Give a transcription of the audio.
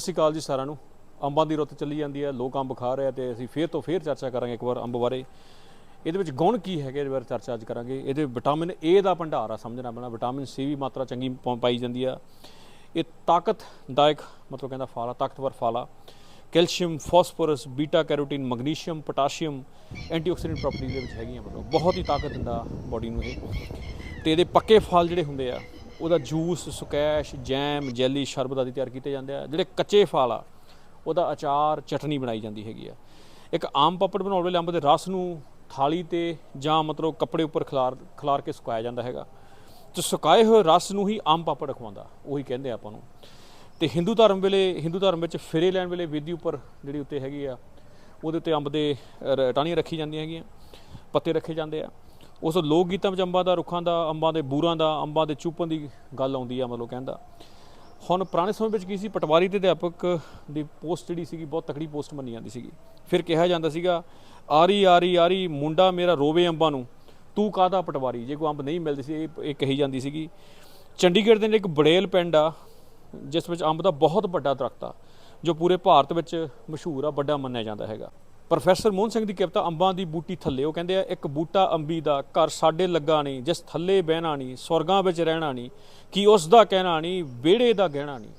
ਸਤਿ ਸ਼੍ਰੀ ਅਕਾਲ ਜੀ ਸਾਰਿਆਂ ਨੂੰ। ਅੰਬਾਂ ਦੀ ਰੁੱਤ ਚੱਲੀ ਜਾਂਦੀ ਹੈ, ਲੋਕ ਅੰਬ ਖਾ ਰਹੇ ਆ ਤੇ ਅਸੀਂ ਫੇਰ ਤੋਂ ਫੇਰ ਚਰਚਾ ਕਰਾਂਗੇ ਇੱਕ ਵਾਰ ਅੰਬ ਬਾਰੇ। ਇਹਦੇ ਵਿੱਚ ਗੁਣ ਕੀ ਹੈਗੇ ਇਹਦੇ ਬਾਰੇ ਚਰਚਾ ਅੱਜ ਕਰਾਂਗੇ। ਇਹਦੇ ਵਿਟਾਮਿਨ ਏ ਦਾ ਭੰਡਾਰ ਆ, ਸਮਝਣਾ ਪੈਣਾ। ਵਿਟਾਮਿਨ ਸੀ ਵੀ ਮਾਤਰਾ ਚੰਗੀ ਪਾਈ ਜਾਂਦੀ ਆ। ਇਹ ਤਾਕਤਦਾਇਕ, ਮਤਲਬ ਕਹਿੰਦਾ ਫਲ ਆ, ਤਾਕਤਵਰ ਫਲ ਆ। Calcium, phosphorus, beta, carotene, magnesium, potassium, antioxidant property ਦੇ ਵਿੱਚ ਹੈਗੀਆਂ ਮਤਲਬ। ਬਹੁਤ ਹੀ ਤਾਕਤ ਦਿੰਦਾ ਬਾਡੀ ਨੂੰ ਇਹ। ਤੇ ਇਹਦੇ ਪੱਕੇ ਫਲ ਜਿਹੜੇ ਹੁੰਦੇ ਆ ਉਹਦਾ ਜੂਸ, ਸਕੈਸ਼, ਜੈਮ, ਜੈਲੀ ਸ਼ਰਬਤ ਆਦਿ ਤਿਆਰ ਕੀਤੇ ਜਾਂਦੇ ਆ। ਜਿਹੜੇ ਕੱਚੇ ਫਲ ਆ, ਉਹਦਾ ਅਚਾਰ, ਚਟਨੀ ਬਣਾਈ ਜਾਂਦੀ ਹੈਗੀ ਆ। ਇੱਕ ਆਮ ਪਾਪੜ ਬਣਾਉਣ ਵੇਲੇ ਅੰਬ ਦੇ ਰਸ ਨੂੰ ਥਾਲੀ ਤੇ ਜਾਂ ਮਤਲਬ ਕੱਪੜੇ ਉੱਪਰ ਖਿਲਾਰ ਖਿਲਾਰ ਕੇ ਸੁਕਾਇਆ ਜਾਂਦਾ ਹੈਗਾ। ਤੇ ਸੁਕਾਏ ਹੋਏ ਰਸ ਨੂੰ ਹੀ ਆਮ ਪਾਪੜ ਰਖਵਾਉਂਦਾ, ਉਹੀ ਕਹਿੰਦੇ ਆ ਆਪਾਂ ਨੂੰ। ਤੇ ਹਿੰਦੂ ਧਰਮ ਵੇਲੇ, ਹਿੰਦੂ ਧਰਮ ਵਿੱਚ ਫੇਰੇ ਲੈਣ ਵੇਲੇ ਵੇਦੀ ਉੱਪਰ ਜਿਹੜੀ ਉੱਤੇ ਹੈਗੀ ਆ, ਉਹਦੇ ਉੱਤੇ ਅੰਬ ਦੇ ਰ- ਟਾਹਣੀਆਂ ਰੱਖੀ ਜਾਂਦੀਆਂ ਹੈਗੀਆਂ, ਪੱਤੇ ਰੱਖੇ ਜਾਂਦੇ ਆ। ਉਸ ਲੋਕ ਗੀਤਾਂ ਵਿੱਚ ਅੰਬਾਂ ਦਾ, ਰੁੱਖਾਂ ਦਾ, ਅੰਬਾਂ ਦੇ ਬੂਰਾਂ ਦਾ, ਅੰਬਾਂ ਦੇ ਚੂਪਣ ਦੀ ਗੱਲ ਆਉਂਦੀ ਆ ਮਤਲਬ ਕਹਿੰਦਾ ਹੁਣ ਪੁਰਾਣੇ ਸਮੇਂ ਵਿੱਚ ਕੀ ਸੀ? ਪਟਵਾਰੀ ਤੇ ਅਧਿਆਪਕ ਦੀ ਪੋਸਟ ਜਿਹੜੀ ਸੀਗੀ, ਬਹੁਤ ਤਕੜੀ ਪੋਸਟ ਮੰਨੀ ਜਾਂਦੀ ਸੀਗੀ। ਫਿਰ ਕਿਹਾ ਜਾਂਦਾ ਸੀਗਾ, ਆਰੀ ਆਰੀ ਆਰੀ, ਮੁੰਡਾ ਮੇਰਾ ਰੋਵੇ ਅੰਬਾਂ ਨੂੰ। ਤੂੰ ਕਾਹਦਾ ਪਟਵਾਰੀ? ਜੇ ਕੋਈ ਅੰਬ ਨਹੀਂ ਮਿਲਦੀ ਸੀ, ਇਹ ਇਹ ਕਹੀ ਜਾਂਦੀ ਸੀਗੀ। ਚੰਡੀਗੜ੍ਹ ਦੇ ਨੇੜੇ ਇੱਕ ਬੜੇਲ ਪਿੰਡ ਆ, ਜਿਸ ਵਿੱਚ ਅੰਬ ਦਾ ਬਹੁਤ ਵੱਡਾ ਦਰਖਤ ਆ, ਜੋ ਪੂਰੇ ਭਾਰਤ ਵਿੱਚ ਮਸ਼ਹੂਰ ਆ, ਵੱਡਾ ਮੰਨਿਆ ਜਾਂਦਾ ਹੈਗਾ। ਪ੍ਰੋਫੈਸਰ ਮੋਹਨ ਸਿੰਘ ਦੀ ਕਵਿਤਾ ਅੰਬਾਂ ਦੀ ਬੂਟੀ ਥੱਲੇ, ਉਹ ਕਹਿੰਦੇ ਆ, ਇੱਕ ਬੂਟਾ ਅੰਬੀ ਦਾ ਘਰ ਸਾਡੇ ਲੱਗਾ ਨਹੀਂ, ਜਿਸ ਥੱਲੇ ਬਹਿਣਾ ਨਹੀਂ, ਸਵਰਗਾਂ ਵਿੱਚ ਰਹਿਣਾ ਨਹੀਂ, ਕੀ ਉਸ ਦਾ ਕਹਿਣਾ ਨਹੀਂ, ਵਿਹੜੇ ਦਾ ਗਹਿਣਾ ਨਹੀਂ।